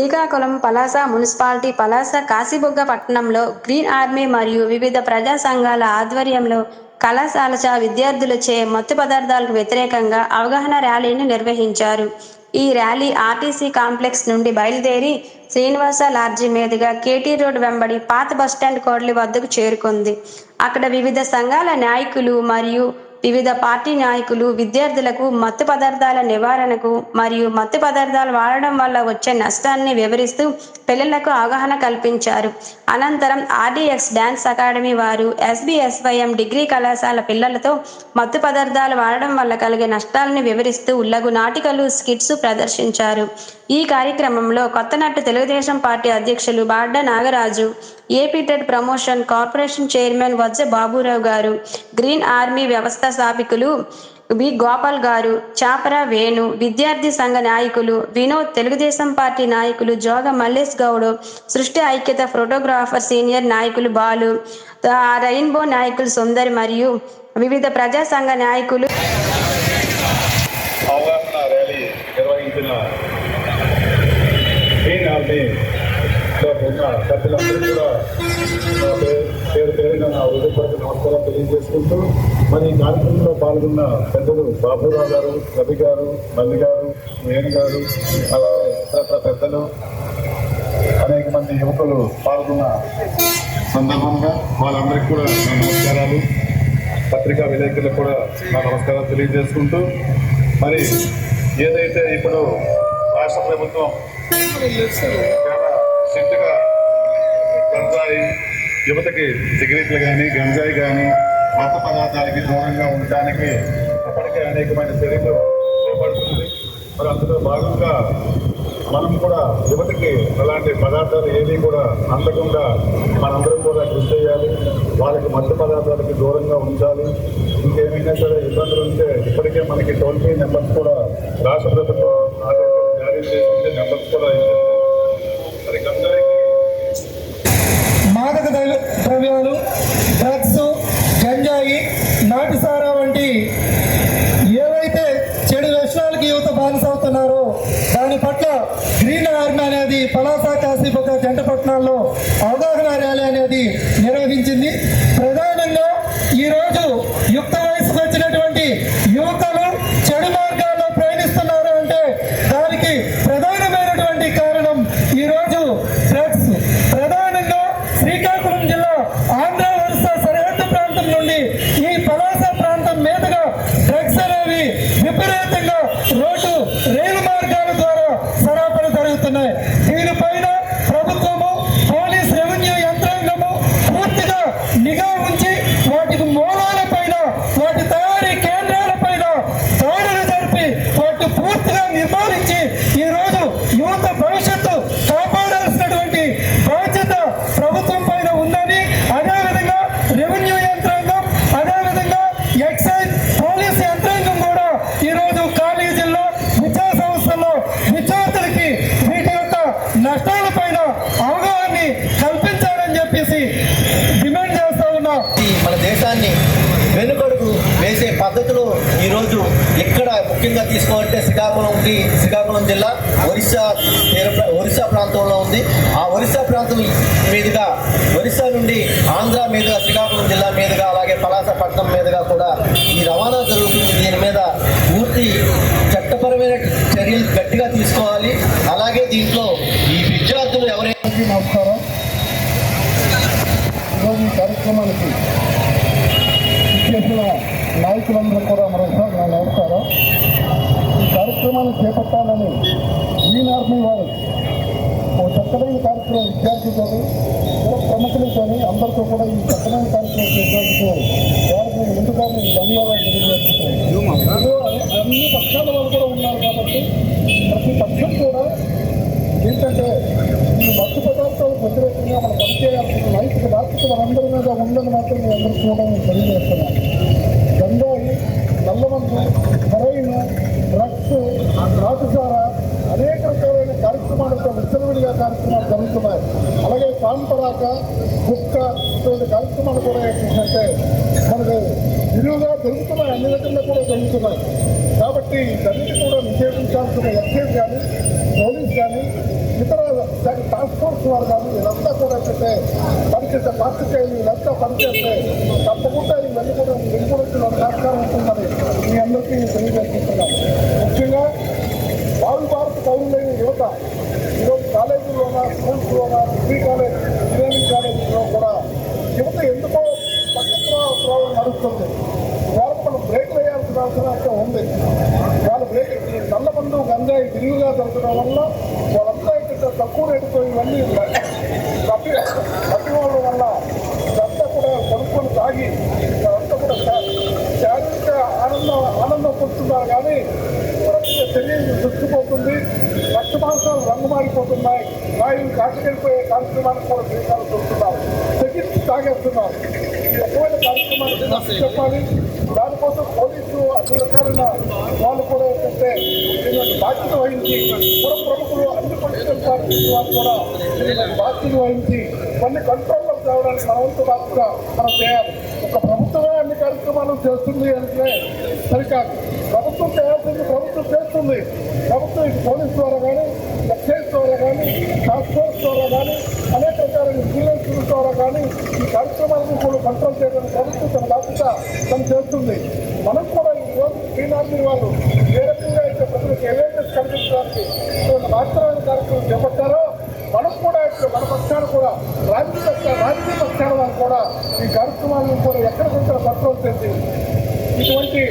Srikakulam Palasa municipality Palasa Kasibugga పట్టణంలో green army మరియు వివిధ ప్రజా సంఘాల ఆధ్వర్యంలో కళాశాల విద్యార్థులచే మత్తు పదార్థాలకు వ్యతిరేకంగా అవగాహన ర్యాలీని నిర్వహించారు. ఈ ర్యాలీ ఆర్టీసీ కాంప్లెక్స్ నుండి బయలుదేరి శ్రీనివాస లాడ్జి మీదుగా కేటీ రోడ్ వెంబడి పాత బస్టాండ్ కోడలి వద్దకు చేరుకుంది. అక్కడ వివిధ సంఘాల నాయకులు మరియు వివిధ పార్టీ నాయకులు విద్యార్థులకు మత్తు పదార్థాల నివారణకు మరియు మత్తు పదార్థాలు వాడడం వల్ల వచ్చే నష్టాన్ని వివరిస్తూ పిల్లలకు అవగాహన కల్పించారు. అనంతరం ఆర్డీఎక్స్ డ్యాన్స్ అకాడమీ వారు ఎస్బీఎస్వైఎం డిగ్రీ కళాశాల పిల్లలతో మత్తు పదార్థాలు వాడడం వల్ల కలిగే నష్టాలను వివరిస్తూ ఉల్లగు నాటికలు స్కిట్స్ ప్రదర్శించారు. ఈ కార్యక్రమంలో కొత్తనట్టు తెలుగుదేశం పార్టీ అధ్యక్షులు Badda Nagaraju ఏపీటెడ్ promotion corporation chairman Vajja Baburao garu green army వ్యవస్థ స్థాపికులు బి గోపాల్ గారు చాపర వేణు విద్యార్థి సంఘ నాయకులు వినోద్ తెలుగుదేశం పార్టీ నాయకులు జోగ మల్లేష్ గౌడ్ సృష్టి ఐక్యత ఫోటోగ్రాఫర్ సీనియర్ నాయకులు బాలు రెయిన్బో నాయకులు సుందరి మరియు వివిధ ప్రజా సంఘ నాయకులు అవగాహన ర్యాలీ నిర్వహించిన గ్రీన్ ఆర్మీలో ఉన్న సభ్యులందరూ కూడా పేరు పేరున నా హృదయపూర్వక నమస్కారం తెలియజేసుకుంటూ మరి ఈ కార్యక్రమంలో పాల్గొన్న పెద్దలు బాబురావు గారు రవి గారు మల్లి గారు వేణు గారు అలాగే పెద్దలు అనేక మంది యువకులు పాల్గొన్న సందర్భంగా వాళ్ళందరికీ కూడా నా నమస్కారాలు. పత్రికా విలేకరులకు కూడా నా నమస్కారాలు తెలియజేసుకుంటూ మరి ఏదైతే ఇప్పుడు రాష్ట్ర ప్రభుత్వం స్ట్రిక్ట్గా గంజాయి యువతకి సిగరెట్లు కానీ గంజాయి కానీ మత పదార్థాలకి దూరంగా ఉండడానికి అప్పటికే అనేకమైన చర్యలు చేపడుతుంది. మరి అందులో భాగంగా మనం కూడా యువతకి అలాంటి పదార్థాలు ఏవి కూడా అందకుండా మనందరం కూడా కృషి చేయాలి. వాళ్ళకి మత్తు పదార్థాలకి దూరంగా ఉంచాలి ఇంకేమైనా సరే ఇబ్బందులు ఉంటే ఇప్పటికే మనకి టోల్ ఫ్రీ నెంబర్స్ కూడా రాష్ట్ర ప్రభుత్వం జారీ చేసింది. మాదక ద్రవ్య- ద్రవ్యాలు డ్రగ్స్ గంజాయి నాటుసారా వంటి ఏవైతే చెడు వ్యసనాలకు యువత బానిసవుతున్నారో దాని పట్ల గ్రీన్ ఆర్మీ అనేది పలాస కాశీపొక్క జంట పట్టణాల్లో అవగాహన ర్యాలీ అనేది నిర్వహించింది. ప్రధానంగా ఈరోజు యుక్త వయసుకు వచ్చినటువంటి యువకులు చెడు మార్గాల్లో ప్రయాణిస్తున్నారు అంటే దానికి ప్రధానమైనటువంటి కారణం ఈరోజు డ్రగ్స్ ప్రధానంగా శ్రీకాకుళం జిల్లా ఆంధ్ర ఒరిస్సా సరిహద్దు ప్రాంతం నుండి ఈ పలాస ప్రాంతం మీదుగా డ్రగ్స్ అనేవి విపరీతంగా రోడ్డు రైలు మార్గాల ద్వారా సరఫరా జరుగుతున్నాయి. వేసే ఈరోజు ఇక్కడ ముఖ్యంగా తీసుకోవాలంటే శ్రీకాకుళంకి శ్రీకాకుళం జిల్లా ఒరిస్సా ఒరిస్సా ప్రాంతంలో ఉంది. ఆ ఒరిస్సా ప్రాంతం మీదుగా ఒరిస్సా నుండి ఆంధ్ర మీదుగా శ్రీకాకుళం జిల్లా మీదుగా అలాగే పలాసపట్నం మీదుగా కూడా ఈ రవాణా జరుగుతుంది. దీని మీద పూర్తి చట్టపరమైన చర్యలు గట్టిగా తీసుకోవాలి. అలాగే దీంట్లో ఈ విద్యార్థులు ఎవరైతే నమస్కారం ఈరోజు ఈ కార్యక్రమానికి ఇచ్చేసిన నాయకులందరూ కూడా మరొకసారి నా నమస్కారం. ఈ కార్యక్రమాన్ని చేపట్టాలని గ్రీన్ ఆర్మీ వారు ఓ చక్కడైన కార్యక్రమం విద్యార్థులతో ప్రముఖులతో అందరితో కూడా ఈ చక్కడైన కార్యక్రమం చేసినందుకు వారికి నేను ముందుగానే ధన్యవాదాలు తెలియజేస్తున్నాను. అన్ని పక్షాల వాళ్ళు కూడా ఉన్నారు కాబట్టి ప్రతి పక్షం కూడా ఏంటంటే ఈ మత్తు పదార్థాలకు వ్యతిరేకంగా మనం పనిచేయాల్సిన నైతిక బాధ్యత మనందరి మీద ఉందని మాత్రం నేను అందరికీ కూడా తెలియజేస్తున్నాను. నల్లమందు హెరోయిన్ డ్రగ్స్ నాటుసార అనేక రకాలైన కార్యక్రమాలతో విచ్చలవిడిగా కార్యక్రమాలు జరుగుతున్నాయి. అలాగే పాంపరాక కుక్క ఇటువంటి కార్యక్రమాలు కూడా ఏంటంటే మనకు విలువగా జరుగుతున్నాయి. అన్ని రకంగా కూడా జరుగుతున్నాయి. కాబట్టి ఇవన్నీ కూడా నిషేధించాల్సిన ఎక్సైజ్ కానీ పోలీస్ కానీ ఇతర టాస్క్ ఫోర్స్ వారు కానీ వీళ్ళంతా కూడా ఏంటంటే పనిచేసే పాత్రికేయులు వీళ్ళంతా పనిచేస్తే తప్పకుండా ఇవన్నీ కూడా వెలుగురించిన ఆస్కారం ఉంటుందని ఈరోజు కాలేజీలోన స్కూల్స్లోనా ఫ్రీ కాలేజ్ ఇంజనీరింగ్ కాలేజీలో కూడా యువత ఎందుకో పక్కన ప్రభావం నడుస్తుంది వాళ్ళు బ్రేక్ వేయాల్సిన అవసరం అయితే ఉంది. వాళ్ళు బ్రేక్ ఈ నల్ల మందు గంజాయి విరివిగా దొరకడం వల్ల వాళ్ళంతా ఇక్కడ తక్కువ రేటుతో ఇవన్నీ తప్పి వాళ్ళు కాటుకెళ్ళిపోయే కూడా దేశాలు చూస్తున్నారు తెగించి తాగేస్తున్నారు ఎక్కువైన కార్యక్రమాలు చెప్పాలి దానికోసం పోలీసు అన్ని రకాలైన వాళ్ళు కూడా ఏంటంటే దీనికి బాధ్యత వహించి పుర ప్రముఖులు అన్ని పొలిటికల్ పార్టీ వాళ్ళు కూడా దీనికి బాధ్యత వహించి కొన్ని కంట్రోల్లో తేవడానికి మన వంతు బాధ్యత మనం చేయాలి ఒక ప్రభుత్వమే అన్ని కార్యక్రమాలు చేస్తుంది అంటే సరికాదు ప్రభుత్వం చేయాల్సింది ప్రభుత్వం చేస్తుంది ప్రభుత్వం పోలీస్ ద్వారా కానీ ఎక్సైజ్ ద్వారా కానీ టాస్క్ ఫోర్స్ ద్వారా కానీ ద్వారా కానీ ఈ కార్యక్రమాలను కూడా కంట్రోల్ చేయడం ప్రభుత్వం తన బాధ్యత తను చేస్తుంది. మనం కూడా ఈ రోజు వాళ్ళు ఏ రకంగా అయితే ప్రజలకు అవేర్నెస్ కల్పించడానికి ఇటువంటి కార్యక్రమం చేపట్టారో మనం కూడా ఇక్కడ మన పక్షాలు కూడా రాజకీయ పక్ష రాజకీయ పక్షాల వారు కూడా ఈ కార్యక్రమాలను కూడా ఎక్కడికక్కడ కంట్రోల్ చేసి ఇటువంటి